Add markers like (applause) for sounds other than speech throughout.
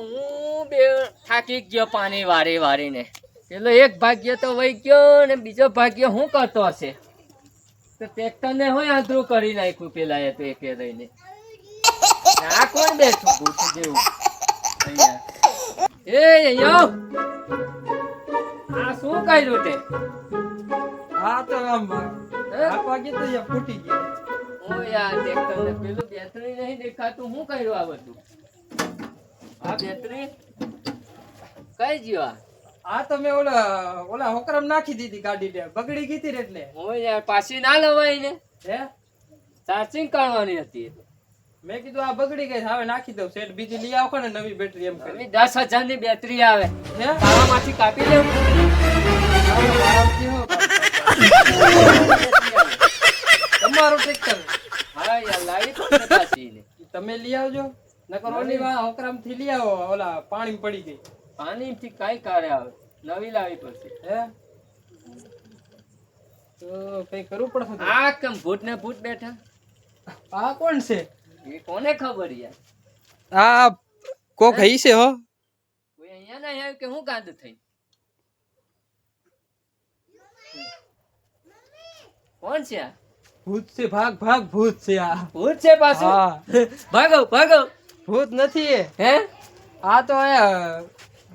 હું બે થાકી ગયો પાણી વારી વારીને. પેલો એક ભાગ્ય તો વહી ગયો ને બીજો ભાગ્ય હું કરતો હશે? તો ટ્રેક્ટરને હોય આંધળું કરી નાખ્યું પેલા એ તો એકે રહીને આ કોણ બેઠું ભૂત જેવું? એ અહીંયા આ શું કર્યું તે? હા તો આમ? આપવા તો ફૂટી ગયો. ઓ યાર ટ્રેક્ટરને પેલું બેટરી નહીં દેખાતું. હું કર્યું આ બધું? આ બેટરી કઈ ગયો આ? તમે ઓલા ઓલા હોકરમ નાખી દીધી ગાડી ને બગડી ગઈ હતી એટલે. યાર પાછી ના લવાય ને. હે? ચાર્જિંગ કરવાની હતી મેં કીધું આ બગડી ગઈ હવે નાખી દઉં. સેટ બીજી લઈ આવો ને નવી બેટરી એમ કરી. દસ હજારની બેટરી આવે. હે? તારામાંથી કાપી લેવું. તમારું ટ્રેક્ટર હા યાર લાવી તમે લઈ આવજો. નકર ઓલી વા હોકરમથી લઈ આવો ઓલા પાણી પડી ગઈ. પાણીથી કઈ કારે આવે? નવી લાવી પડશે. હે? તો કઈ કરવું પડશે આ કેમ ભૂત ને ભૂત બેઠા? આ કોણ છે? એ કોને ખબર યાર? આ કોક હઈ છે હો. કોઈ અહીંયા ના આવ્યું કે હું ગાંધ થઈ? કોણ છે આ? ભૂત છે ભાગ ભાગ ભૂત છે આ. ભૂત છે પાછું? ભાગો ભાગો. ભૂત નથી. એ હે? આ તો અહીંયા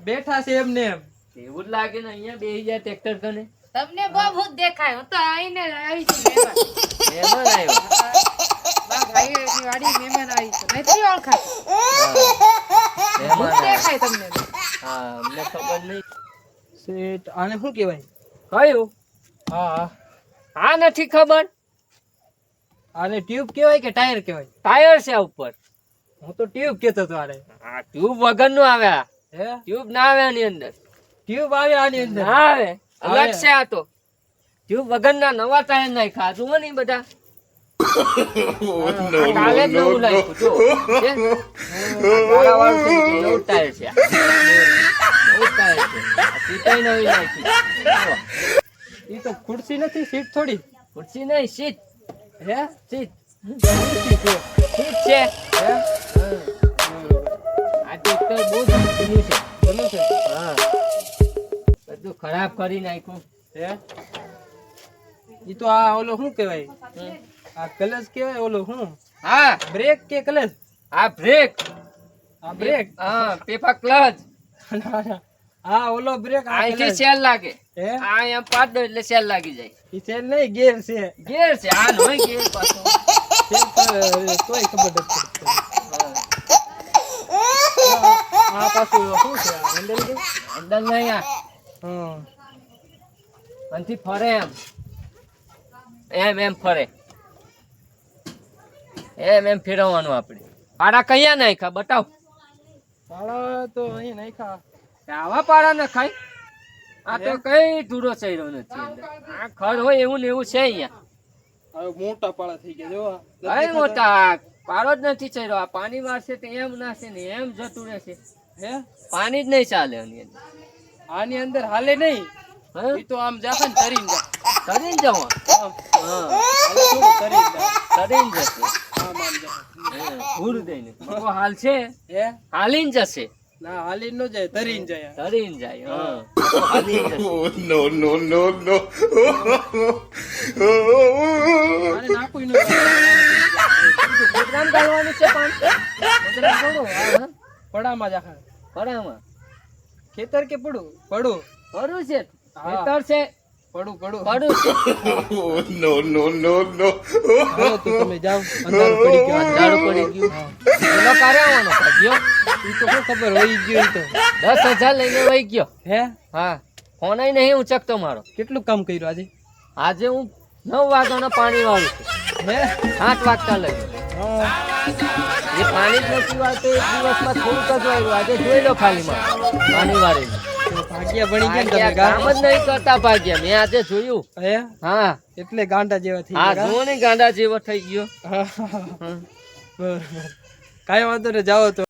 બેઠા છે એમને. એમ એવું જ લાગે ને અહીંયા બેસી જાય ટ્રેક્ટર કને તમને બહુ ભૂત દેખાય. હું તો આવીને આવી છું (laughs) મહેમાન. મહેમાન આવ્યો? વાડી મહેમાન આવી છું. નથી ઓળખાતું. ભૂત દેખાય તમને. હા અમને ખબર નહીં. શેઠ આને શું કહેવાય? કયું? હા. હા આ નથી ખબર? આને ટ્યુબ કહેવાય કે ટાયર કહેવાય? ટાયર છે આ ઉપર. હું તો ટ્યુબ કેતો હતો અરે આ ટ્યુબ વગરનું આવે હે? ટ્યુબ ના આવે આની અંદર. ટ્યુબ આવે આની અંદર? ના આવે. અલગ છે આ તો. ટ્યુબ વગર ના નવા ટાયર નાખ્યા. ને ઈ બધા. કાલે જ નવું નાખ્યું જો છે? આ નવું ટાયર છે. નવું ટાયર છે. સીટાઈ નવી નાખી. જુઓ. તો ખુરશી નથી સીટ થોડી? ખુરશી નહીં સીટ. હે? સીટ. છે. સીટ છે હે આ ટ્રેક્ટર બહુ જૂનું છે. બોલું છે? હા. બધું ખરાબ કરી નાખ્યું. હે? એ તો આ ઓલો શું કહેવાય? હમ. આ કલશ કહેવાય ઓલો શું? હા. બ્રેક કે કલશ? આ બ્રેક. આ બ્રેક? હા પેપર ક્લચ. હા. ઓલો બ્રેક અહીંથી સેલ લાગે. હે? આ અહીંયા પાડ દો એટલે સેલ લાગી જાય. એ સેલ નહીં ગેર છે. ગેર છે. આ નહીં ગેર પાછો. તોય ખબર નથી આ પાછું શું છે? હેન્ડલ કે અંદર નહીં આ હા અહીંથી ફરે એમ. એમ એમ ફરે. એમ એમ ફેરવવાનું આપણે. પાડા કયા નાખ્યા? બતાવ. પાળા તો અહીં નાખ્યા. આવા પાડા ના ખાય આ તો કઈ ધૂળો ચડ્યો નથી આ ખર હોય એવું ને એવું છે અહીંયા. હવે મોટા પાળા થઈ ગયા. જો આ. મોટા પાડો જ નથી ચડ્યો. આ પાણી મારશે તો એમ નાશે ને એમ જતું રહેશે. હે? પાણી જ નહીં ચાલે આની અંદર. આની અંદર હાલે નહીં. હા? તો આમ જાશે ને તરીને જા તરીને જાવ હા. થોડું તરીને જશે. ભૂલ દઈને હાલ છે હે? હાલીને જશે. ના હાલીન નો જાય તરીને જાય. તરીને જાય હા. નો નો નો. આને નાખું પ્રોગ્રામ ગાળવાનું છે પણ. પ્રોગ્રામ ગાળો, હા, હા. પડામાં. ખેતર કે પડું? પડું. પડું છે. ખેતર છે. પડું પડું. પડું છે. નો નો નો નો તમે જાઓ. અંધારું પડી ગયું. અંધારું પડી ગયું. (laughs) એનો ક્યારે ગયો ઈ તો શું ખબર હોય ગયો ઈ તો. દસ હજાર લઈને વહી ગયો. હે? હા. ફોન નહીં ઉચકતો મારો. કેટલું કામ કર્યું આજે? આજે હું નવ વાગ્યાનો પાણી વાળું. છું હે? આઠ વાગતા લઈ. એ પાણી જ નથી વાળતો એક દિવસમાં થોડુંક જ વાળ્યું આજે જોઈ લો ખાલી પાણી વાળીને. ભાગ્યા બની ગયા તમે કામ જ નહીં કરતા ભાગ્યા. મેં આજે જોયું. હે? હા. એટલે ગાંડા જેવા થઈ જુઓ ને ગાંડા જેવો થઈ ગયો. હા, હા, હા. બરોબર. કાંઈ વાંધો ને જાઓ તો.